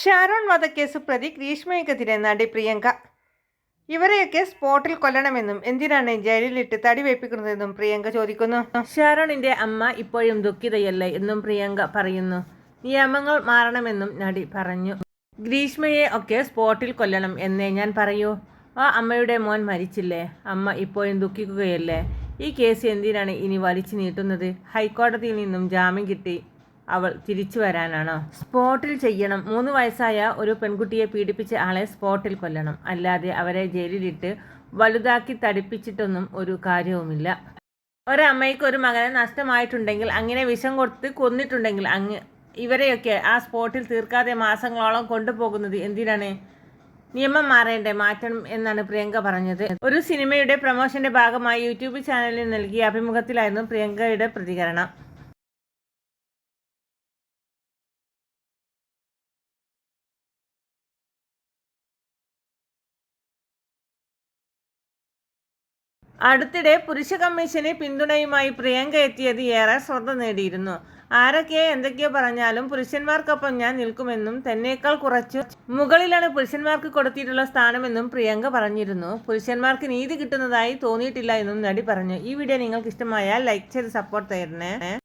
ഷാരോൺ വധക്കേസ് പ്രതി ഗ്രീഷ്മയ്ക്കെതിരെ നടി പ്രിയങ്ക. ഇവരെയൊക്കെ സ്പോട്ടിൽ കൊല്ലണമെന്നും എന്തിനാണ് ജയിലിലിട്ട് തടി വേപ്പിക്കുന്നതെന്നും പ്രിയങ്ക ചോദിക്കുന്നു. ഷാരോണിന്റെ അമ്മ ഇപ്പോഴും ദുഃഖിതയല്ലേ എന്നും പ്രിയങ്ക പറയുന്നു. നിയമങ്ങൾ മാറണമെന്നും നടി പറഞ്ഞു. ഗ്രീഷ്മയെ ഒക്കെ സ്പോട്ടിൽ കൊല്ലണം എന്നേ ഞാൻ പറയൂ. ആ അമ്മയുടെ മോൻ മരിച്ചില്ലേ? അമ്മ ഇപ്പോഴും ദുഃഖിക്കുകയല്ലേ? ഈ കേസ് എന്തിനാണ് ഇനി വലിച്ചു നീട്ടുന്നത്? ഹൈക്കോടതിയിൽ നിന്നും ജാമ്യം കിട്ടി. അവൾ തിരിച്ചു വരാനാണോ? സ്പോട്ടിൽ ചെയ്യണം. മൂന്ന് വയസ്സായ ഒരു പെൺകുട്ടിയെ പീഡിപ്പിച്ച ആളെ സ്പോട്ടിൽ കൊല്ലണം. അല്ലാതെ അവരെ ജയിലിലിട്ട് വലുതാക്കി തടിപ്പിച്ചിട്ടൊന്നും ഒരു കാര്യവുമില്ല. ഒരമ്മയ്ക്ക് ഒരു മകനെ നഷ്ടമായിട്ടുണ്ടെങ്കിൽ അങ്ങനെ വിഷം കൊടുത്ത് കൊന്നിട്ടുണ്ടെങ്കിൽ അങ്ങ് ഇവരെയൊക്കെ ആ സ്പോട്ടിൽ തീർക്കാതെ മാസങ്ങളോളം കൊണ്ടുപോകുന്നത് എന്തിനാണ്? നിയമം മാറേണ്ടേ? മാറ്റണം എന്നാണ് പ്രിയങ്ക പറഞ്ഞത്. ഒരു സിനിമയുടെ പ്രൊമോഷന്റെ ഭാഗമായി യൂട്യൂബ് ചാനലിൽ നൽകിയ അഭിമുഖത്തിലായിരുന്നു പ്രിയങ്കയുടെ പ്രതികരണം. അടുത്തിടെ പുരുഷ കമ്മീഷനെ പിന്തുണയുമായി പ്രിയങ്ക എത്തിയത് ഏറെ ശ്രദ്ധ നേടിയിരുന്നു. ആരൊക്കെ എന്തൊക്കെയോ പറഞ്ഞാലും പുരുഷന്മാർക്കൊപ്പം ഞാൻ നിൽക്കുമെന്നും തന്നേക്കാൾ കുറച്ചു മുകളിലാണ് പുരുഷന്മാർക്ക് കൊടുത്തിട്ടുള്ള സ്ഥാനമെന്നും പ്രിയങ്ക പറഞ്ഞിരുന്നു. പുരുഷന്മാർക്ക് നീതി കിട്ടുന്നതായി തോന്നിയിട്ടില്ല എന്നും നടി പറഞ്ഞു. ഈ വീഡിയോ നിങ്ങൾക്ക് ഇഷ്ടമായാൽ ലൈക്ക് ചെയ്ത് സപ്പോർട്ട് തരണേ.